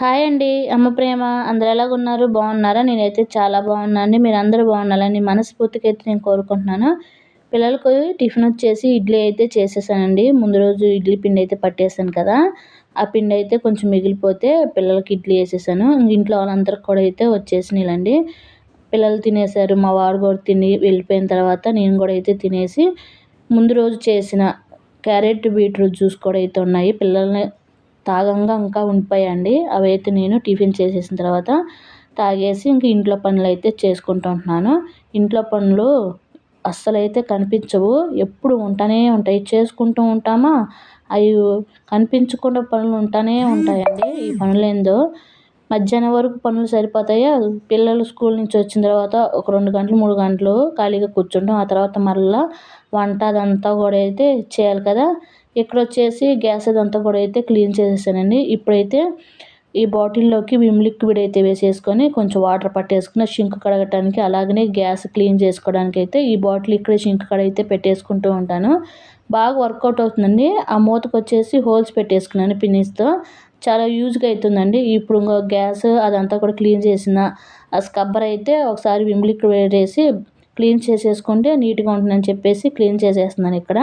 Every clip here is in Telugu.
హాయ్ అండి అమ్మ ప్రేమ. అందరు ఎలాగున్నారు బాగున్నారా? నేనైతే చాలా బాగున్నాను మీరు అందరూ బాగున్నారని మనస్ఫూర్తిగా అయితే నేను కోరుకుంటున్నాను. పిల్లలకు టిఫిన్ వచ్చేసి ఇడ్లీ అయితే చేసేసానండి. ముందు రోజు ఇడ్లీ పిండి అయితే పట్టేసాను కదా. ఆ పిండి అయితే కొంచెం మిగిలిపోతే పిల్లలకి ఇడ్లీ వేసేసాను. ఇంట్లో వాళ్ళందరికి కూడా అయితే వచ్చేసినాయిలండి. పిల్లలు తినేసారు మా వాడు కూడా తిని వెళ్ళిపోయిన తర్వాత నేను కూడా అయితే తినేసి ముందు రోజు చేసిన క్యారెట్ బీట్రూట్ జ్యూస్ కూడా అయితే ఉన్నాయి. పిల్లల్ని తాగంగా ఇంకా ఉండిపోయాయండి. అవి అయితే నేను టిఫిన్ చేసేసిన తర్వాత తాగేసి ఇంక ఇంట్లో పనులు అయితే చేసుకుంటూ ఉంటున్నాను. ఇంట్లో పనులు అస్సలైతే కనిపించవు. ఎప్పుడు ఉంటానే ఉంటాయి. చేసుకుంటూ ఉంటామా? అవి కనిపించకుండా పనులు ఉంటానే ఉంటాయండి. ఈ పనులేందో మధ్యాహ్నం వరకు పనులు సరిపోతాయా? పిల్లలు స్కూల్ నుంచి వచ్చిన తర్వాత ఒక రెండు గంటలు మూడు గంటలు ఖాళీగా కూర్చుంటాం. ఆ తర్వాత మళ్ళీ వంట అదంతా కూడా అయితే చేయాలి కదా. ఇక్కడ వచ్చేసి గ్యాస్ అదంతా కూడా అయితే క్లీన్ చేసేసానండి. ఇప్పుడైతే ఈ బాటిల్లోకి విమ్ లిక్విడ్ అయితే వేసేసుకొని కొంచెం వాటర్ పట్టేసుకుని షింక్ కడగటానికి అలాగనే గ్యాస్ క్లీన్ చేసుకోవడానికి అయితే ఈ బాటిల్ ఇక్కడ షింక్ కడ అయితే పెట్టేసుకుంటూ ఉంటాను. బాగా వర్కౌట్ అవుతుందండి. ఆ మూతకు వచ్చేసి హోల్స్ పెట్టేసుకున్నాను పిన్నిస్తో. చాలా యూజ్గా అవుతుందండి ఇప్పుడు గ్యాస్ అదంతా కూడా క్లీన్ చేసిన ఆ స్కబ్బర్ అయితే ఒకసారి విమ్ లిక్విడ్ వేసి క్లీన్ చేసేసుకుంటే నీట్గా ఉంటుందని చెప్పేసి క్లీన్ చేసేస్తున్నాను ఇక్కడ.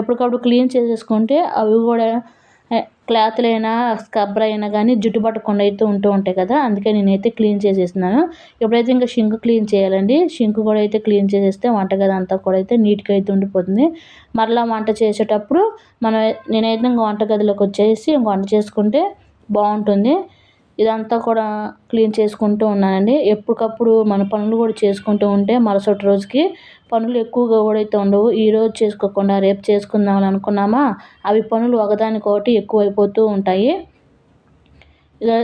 ఎప్పటికప్పుడు క్లీన్ చేసేసుకుంటే అవి కూడా క్లాత్లైనా స్క్రబ్బర్ అయినా కానీ జుట్టు పట్టకుండా అయితే ఉంటూ ఉంటాయి కదా అందుకే నేనైతే క్లీన్ చేసేస్తున్నాను. ఎప్పుడైతే ఇంకా షింక్ క్లీన్ చేయాలండి షింక్ కూడా అయితే క్లీన్ చేసేస్తే వంటగది అంతా కూడా అయితే నీట్గా అయితే ఉండిపోతుంది. మరలా వంట చేసేటప్పుడు మనం నేనైతే ఇంకా వంటగదిలోకి వచ్చేసి వంట చేసుకుంటే బాగుంటుంది. ఇదంతా కూడా క్లీన్ చేసుకుంటూ ఉన్నానండి. ఎప్పటికప్పుడు మన పనులు కూడా చేసుకుంటూ ఉంటే మరుసటి రోజుకి పనులు ఎక్కువగా కూడా అయితే ఉండవు. ఈరోజు చేసుకోకుండా రేపు చేసుకుందామని అనుకున్నామా? అవి పనులు ఒకదానికొకటి ఎక్కువైపోతూ ఉంటాయి. ఇలా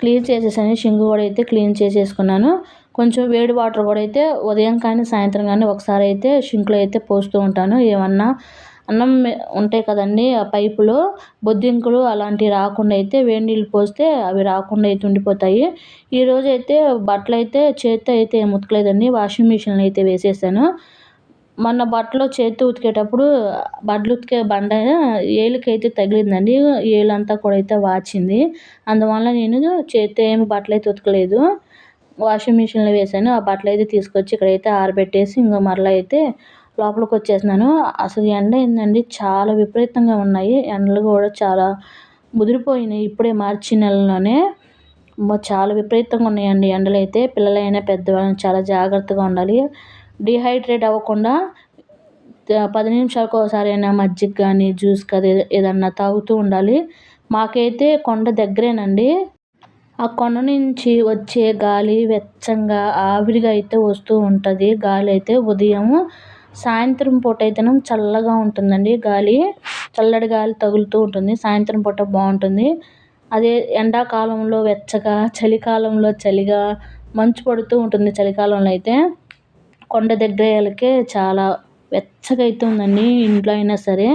క్లీన్ చేసేసాను. షింగు కూడా అయితే క్లీన్ చేసేసుకున్నాను. కొంచెం వేడి వాటర్ కూడా అయితే ఉదయం కానీ సాయంత్రం కానీ ఒకసారి అయితే షింక్లో అయితే పోస్తూ ఉంటాను. ఏమన్నా అన్నం ఉంటాయి కదండీ ఆ పైపులో బొద్దింకలు అలాంటివి రాకుండా అయితే వేడి నీళ్ళు పోస్తే అవి రాకుండా అయితే ఉండిపోతాయి. ఈరోజు అయితే బట్టలు అయితే చేత్తో అయితే ఏం ఉతకలేదండి వాషింగ్ మిషన్లో అయితే వేసేసాను. మొన్న బట్టలు చేత్తో ఉతికేటప్పుడు బట్టలు ఉతికే బండ ఏలికైతే తగిలిందండి ఏలంతా కూడా అయితే వాచింది. అందువల్ల నేను చేత్తో ఏమి బట్టలు అయితే ఉతకలేదు. వాషింగ్ మిషన్లో వేసాను ఆ బట్టలు అయితే తీసుకొచ్చి ఇక్కడైతే ఆరబెట్టేసి ఇంకా మరలా అయితే లోపలికి వచ్చేసినాను. అసలు ఎండ ఏందండి? చాలా విపరీతంగా ఉన్నాయి. ఎండలు కూడా చాలా ముదిరిపోయినాయి ఇప్పుడే మార్చి నెలలోనే. చాలా విపరీతంగా ఉన్నాయండి ఎండలు అయితే. పిల్లలైనా పెద్దవాళ్ళైనా చాలా జాగ్రత్తగా ఉండాలి. డిహైడ్రేట్ అవ్వకుండా పది నిమిషాలకు ఒకసారి అయినా మజ్జిగ కానీ జ్యూస్ కానీ ఏదన్నా తాగుతూ ఉండాలి. మాకైతే కొండ దగ్గరేనండి. ఆ కొండ నుంచి వచ్చే గాలి వెచ్చంగా ఆవిరిగా అయితే వస్తూ ఉంటుంది. గాలి అయితే ఉదయం సాయంత్రం పూట అయితేనే చల్లగా ఉంటుందండి గాలి. చల్లటి గాలి తగులుతూ ఉంటుంది. సాయంత్రం పూట బాగుంటుంది. అదే ఎండాకాలంలో వెచ్చగా చలికాలంలో చలిగా మంచు పడుతూ ఉంటుంది చలికాలంలో అయితే. కొండ దగ్గరకే చాలా వెచ్చగా అయితే ఉందండి ఇంట్లో అయినా సరే.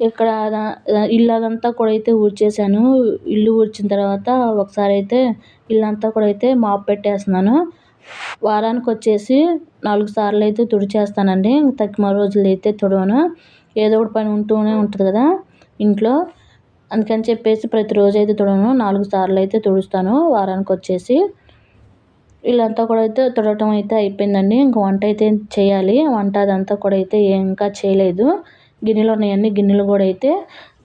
ఇక్కడ ఇల్లు అదంతా కూడా అయితే ఊడ్చేసాను ఇల్లు ఊడ్చిన తర్వాత ఒకసారి అయితే ఇల్లంతా కూడా అయితే మాప్ పెట్టేస్తున్నాను. వారానికి వచ్చేసి నాలుగు సార్లు అయితే తుడిచేస్తానండి. తక్కువ రోజులు అయితే తుడవను. ఏదో ఒకటి పని ఉంటూనే ఉంటుంది కదా ఇంట్లో. అందుకని చెప్పేసి ప్రతిరోజు అయితే తుడవను. నాలుగు సార్లు అయితే తుడుస్తాను వారానికి వచ్చేసి వీళ్ళంతా కూడా అయితే తుడవటం అయితే అయిపోయిందండి. ఇంక వంట అయితే చేయాలి. వంట అదంతా కూడా అయితే ఇంకా చేయలేదు. గిన్నెలు ఉన్నాయండి. గిన్నెలు కూడా అయితే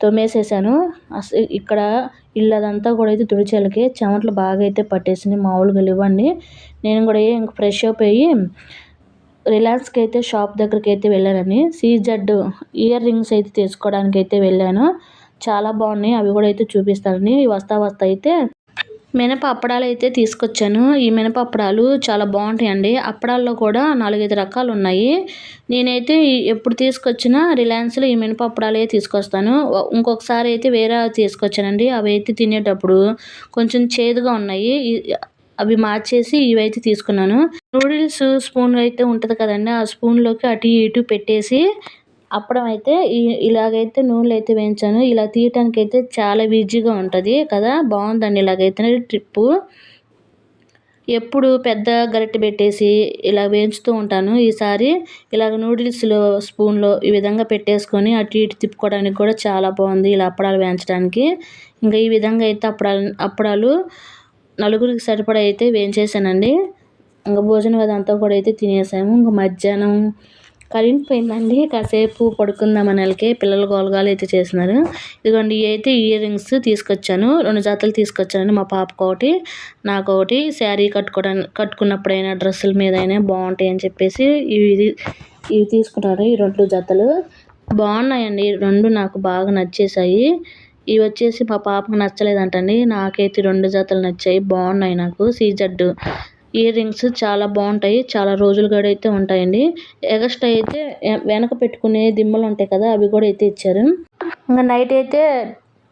తోమేసేసాను. అసలు ఇక్కడ ఇల్లు అదంతా కూడా అయితే తుడిచేలకి చెమటలు బాగా అయితే పట్టేసినాయి మామూలుగా ఇవ్వండి నేను కూడా ఇంక ఫ్రెష్ అప్ అయ్యి రిలయన్స్కి అయితే షాప్ దగ్గరికి అయితే వెళ్ళానని సీజెడ్ ఇయర్ రింగ్స్ అయితే తీసుకోవడానికి అయితే వెళ్ళాను. చాలా బాగున్నాయి. అవి కూడా అయితే చూపిస్తానని వస్తా వస్తా అయితే మినప అప్పడాలు అయితే తీసుకొచ్చాను. ఈ మినప అప్పడాలు చాలా బాగుంటాయండి. అప్పడాల్లో కూడా నాలుగైదు రకాలు ఉన్నాయి నేనైతే ఎప్పుడు తీసుకొచ్చినా రిలయన్స్లో ఈ మినప అప్పడాలే తీసుకొస్తాను ఇంకొకసారి అయితే వేరే తీసుకొచ్చానండి. అవి అయితే తినేటప్పుడు కొంచెం చేదుగా ఉన్నాయి. అవి మార్చేసి ఇవైతే తీసుకున్నాను. నూడిల్స్ స్పూన్ అయితే ఉంటుంది కదండి. ఆ స్పూన్లోకి అటు ఇటు పెట్టేసి అప్పడం అయితే ఇలాగైతే నూనెలో అయితే వేయించాను. ఇలా తీయటానికి అయితే చాలా ఈజీగా ఉంటుంది కదా? బాగుందండి ఇలాగైతే ట్రిప్పు. ఎప్పుడు పెద్ద గరిటె పెట్టేసి ఇలా వేయించుతూ ఉంటాను. ఈసారి ఇలాగ నూడిల్స్లో స్పూన్లో ఈ విధంగా పెట్టేసుకొని అటు ఇటు తిప్పుకోవడానికి కూడా చాలా బాగుంది ఇలా అప్పడాలు వేయించడానికి. ఇంకా ఈ విధంగా అయితే అప్పడాలు అప్పడాలు నలుగురికి సరిపడా అయితే వేయించేసానండి. ఇంకా భోజనం అదంతా కూడా అయితే తినేసాము. ఇంకా మధ్యాహ్నం కరెంట్ పోయిందండి కాసేపు పడుకుందామని అనలకే పిల్లలు గోలగాలు అయితే చేసినారు ఇదిగోండి అయితే ఇయర్ రింగ్స్ తీసుకొచ్చాను. రెండు జతలు తీసుకొచ్చాను మా పాపకు ఒకటి నాకు ఒకటి. శారీ కట్టుకోవడానికి కట్టుకున్నప్పుడైనా డ్రెస్సుల మీద అయినా బాగుంటాయి అని చెప్పేసి ఇవి ఇవి తీసుకున్నారు. ఈ రెండు జతలు బాగున్నాయండి. రెండు నాకు బాగా నచ్చేసాయి ఇవి వచ్చేసి మా పాపకు నచ్చలేదంటండి. నాకైతే రెండు జతలు నచ్చాయి. బాగున్నాయి నాకు. సీజెడ్ ఇయర్ రింగ్స్ చాలా బాగుంటాయి. చాలా రోజులు కూడా అయితే ఉంటాయండి. ఎగస్ట్రా అయితే వెనక పెట్టుకునే దిమ్మలు ఉంటాయి కదా అవి కూడా అయితే ఇచ్చారు. ఇంకా నైట్ అయితే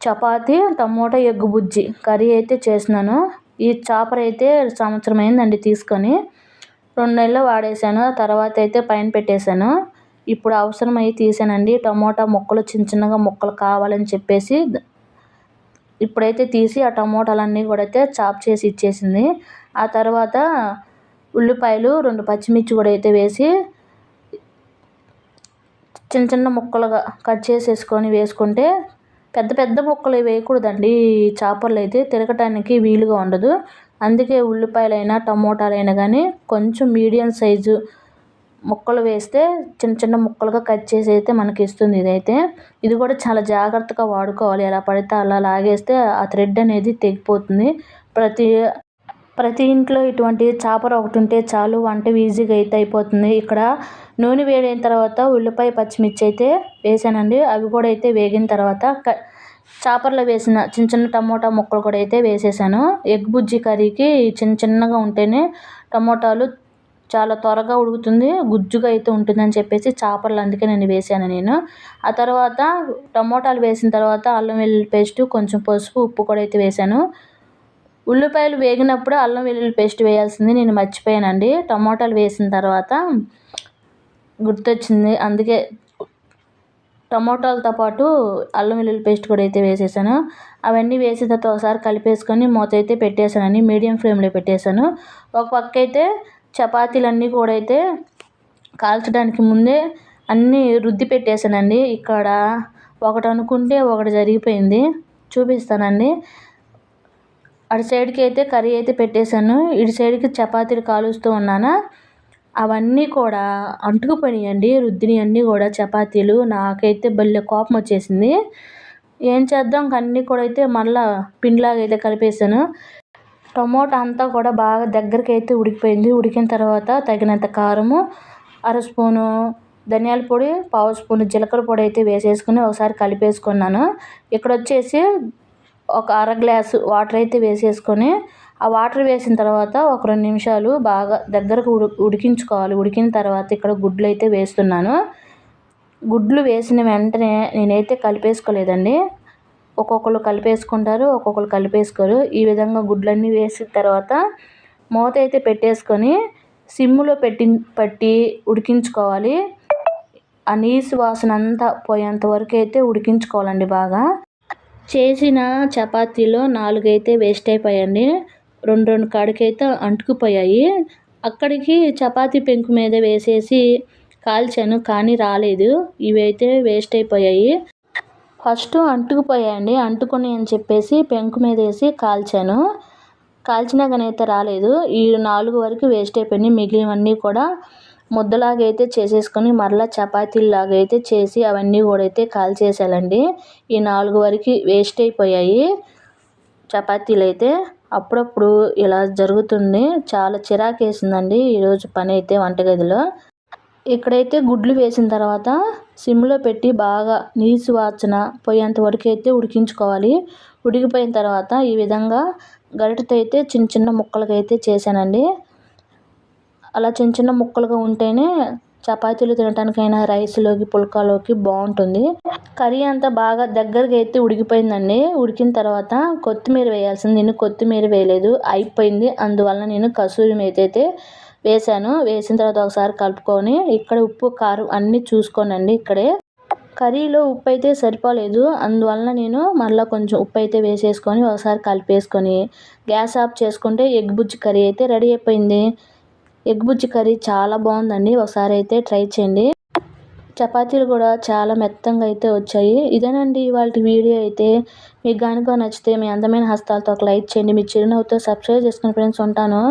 chapati tomato egg bhurji curry అయితే చేసినాను. ఈ చాపర్ అయితే సంవత్సరం అయిందండి తీసుకొని. రెండు నెలలు వాడేసాను తర్వాత అయితే పైన పెట్టేశాను. ఇప్పుడు అవసరమై తీసానండి. టమోటా ముక్కలు చిన్న చిన్నగా ముక్కలు కావాలని చెప్పేసి ఇప్పుడైతే తీసి ఆ టమోటాలన్నీ కూడా అయితే చాప్ చేసి ఇచ్చేసింది. ఆ తర్వాత ఉల్లిపాయలు రెండు పచ్చిమిర్చి కూడా అయితే వేసి చిన్న చిన్న ముక్కలుగా కట్ చేసేసుకొని వేసుకుంటే పెద్ద పెద్ద ముక్కలు వేయకూడదండి. చేపలు అయితే తిరగటానికి వీలుగా ఉండదు. అందుకే ఉల్లిపాయలైనా టమోటాలైనా కానీ కొంచెం మీడియం సైజు ముక్కలు వేస్తే చిన్న చిన్న ముక్కలుగా కట్ చేసి అయితే మనకి ఇస్తుంది ఇదైతే. ఇది కూడా చాలా జాగ్రత్తగా వాడుకోవాలి. ఎలా పడితే అలా లాగేస్తే ఆ థ్రెడ్ అనేది తెగిపోతుంది. ప్రతి ప్రతి ఇంట్లో ఇటువంటి చాపర ఒకటి ఉంటే చాలు వంట ఈజీగా అయితే అయిపోతుంది. ఇక్కడ నూనె వేడైన తర్వాత ఉల్లిపాయ పచ్చిమిర్చి అయితే వేసానండి. అవి కూడా అయితే వేగిన తర్వాత చాపర్లో వేసిన చిన్న చిన్న టమోటా ముక్కలు కూడా అయితే వేసేసాను. ఎగ్ బుజ్జి కర్రీకి చిన్న చిన్నగా ఉంటేనే టమోటాలు చాలా త్వరగా ఉడుకుతుంది గుజ్జుగా అయితే ఉంటుందని చెప్పేసి చేపలు అందుకే నేను వేసాను నేను. ఆ తర్వాత టమోటాలు వేసిన తర్వాత అల్లం వెల్లుల్లి పేస్ట్ కొంచెం పసుపు ఉప్పు కూడా అయితే వేసాను. ఉల్లిపాయలు వేగినప్పుడు అల్లం వెల్లుల్లి పేస్ట్ వేయాల్సింది. నేను మర్చిపోయానండి. టమోటాలు వేసిన తర్వాత గుర్తొచ్చింది. అందుకే టమోటాలతో పాటు అల్లం వెల్లుల్లి పేస్ట్ కూడా అయితే వేసేసాను. అవన్నీ వేసిన తర్వాత ఒకసారి కలిపేసుకొని మూత అయితే పెట్టేశానండి. మీడియం ఫ్లేమ్లో పెట్టేశాను. ఒక పక్క అయితే చపాతీలన్నీ కూడా అయితే కాల్చడానికి ముందే అన్నీ రుద్ది పెట్టేశానండి. ఇక్కడ ఒకటి అనుకుంటే ఒకటి జరిగిపోయింది. చూపిస్తానండి. అటు సైడ్కి అయితే కర్రీ అయితే పెట్టేశాను. ఇటు సైడ్కి చపాతీలు కాలుస్తూ ఉన్నాను? అవన్నీ కూడా అంటుకుపోయినాయండి. రుద్దిని అన్నీ కూడా చపాతీలు. నాకైతే భలే కోపం వచ్చేసింది. ఏం చేద్దాం? అన్నీ కూడా అయితే మళ్ళీ పిండిలాగా అయితే కలిపేసాను టమోటా అంతా కూడా బాగా దగ్గరికి అయితే ఉడికిపోయింది. ఉడికిన తర్వాత తగినంత కారము అర స్పూను ధనియాల పొడి పావు స్పూను జీలకర్ర పొడి అయితే వేసేసుకుని ఒకసారి కలిపేసుకున్నాను. ఇక్కడ వచ్చేసి ఒక అర గ్లాసు వాటర్ అయితే వేసేసుకొని ఆ వాటర్ వేసిన తర్వాత ఒక రెండు నిమిషాలు బాగా దగ్గరకు ఉడి ఉడికించుకోవాలి. ఉడికిన తర్వాత ఇక్కడ గుడ్లు అయితే వేస్తున్నాను. గుడ్లు వేసిన వెంటనే నేనైతే కలిపేసుకోలేదండి. ఒక్కొక్కరు కలిపేసుకుంటారు ఒక్కొక్కరు కలిపేసుకోరు. ఈ విధంగా గుడ్లన్నీ వేసిన తర్వాత మూత అయితే పెట్టేసుకొని సిమ్లో పెట్టి పట్టి ఉడికించుకోవాలి. ఆ నీసు వాసన అంతా పోయేంత వరకు అయితే ఉడికించుకోవాలండి బాగా. చేసిన చపాతీలో నాలుగైతే వేస్ట్ అయిపోయాయండి రెండు రెండు కాడికైతే అంటుకుపోయాయి. అక్కడికి చపాతీ పెంకు మీద వేసేసి కాల్చాను కానీ రాలేదు. ఇవైతే వేస్ట్ అయిపోయాయి ఫస్ట్ అంటుకుపోయాయండి. అంటుకొని అని చెప్పేసి పెంకు మీద వేసి కాల్చాను. కాల్చినా కానీ అయితే రాలేదు. ఈ నాలుగు వరకు వేస్ట్ అయిపోయినాయి మిగిలినవన్నీ కూడా ముద్దలాగైతే అయితే చేసేసుకొని మరలా చపాతీలాగైతే అయితే చేసి అవన్నీ కూడా అయితే కాల్చేసాలండి ఈ నాలుగు వరకు వేస్ట్ అయిపోయాయి చపాతీలు అయితే అప్పుడప్పుడు ఇలా జరుగుతుంది. చాలా చిరాకు వేసిందండి ఈరోజు పని అయితే వంటగదిలో. ఇక్కడైతే గుడ్లు వేసిన తర్వాత సిమ్లో పెట్టి బాగా నీసు వాచన పోయేంత వరకు అయితే ఉడికించుకోవాలి. ఉడికిపోయిన తర్వాత ఈ విధంగా గరిటతో అయితే చిన్న చిన్న ముక్కలకైతే చేశానండి. అలా చిన్న చిన్న ముక్కలుగా ఉంటేనే చపాతీలు తినటానికైనా రైస్లోకి పుల్కాలోకి బాగుంటుంది కర్రీ అంతా బాగా దగ్గరగా అయితే ఉడికిపోయిందండి. ఉడికిన తర్వాత కొత్తిమీర వేయాల్సింది. నేను కొత్తిమీర వేయలేదు. అయిపోయింది. అందువల్ల నేను కసూరి మేతి అయితే వేసాను వేసిన తర్వాత ఒకసారి కలుపుకొని ఇక్కడ ఉప్పు కారం అన్నీ చూసుకోనండి ఇక్కడే. కర్రీలో ఉప్పు అయితే సరిపోలేదు. అందువలన నేను మళ్ళీ కొంచెం ఉప్పు అయితే వేసేసుకొని ఒకసారి కలిపేసుకొని గ్యాస్ ఆఫ్ చేసుకుంటే ఎగ్ బుజ్జి కర్రీ అయితే రెడీ అయిపోయింది. ఎగ్ బుజ్జి కర్రీ చాలా బాగుందండి. ఒకసారి అయితే ట్రై చేయండి. చపాతీలు కూడా చాలా మెత్తంగా అయితే వచ్చాయి. ఇదేనండి ఇవాళ వీడియో అయితే. మీకు కనుక నచ్చితే మీ అందమైన హస్తాలతో ఒక లైక్ చేయండి. మీ చిరునవ్వుతో సబ్స్క్రైబ్ చేసుకుని ఫ్రెండ్స్ ఉంటాను.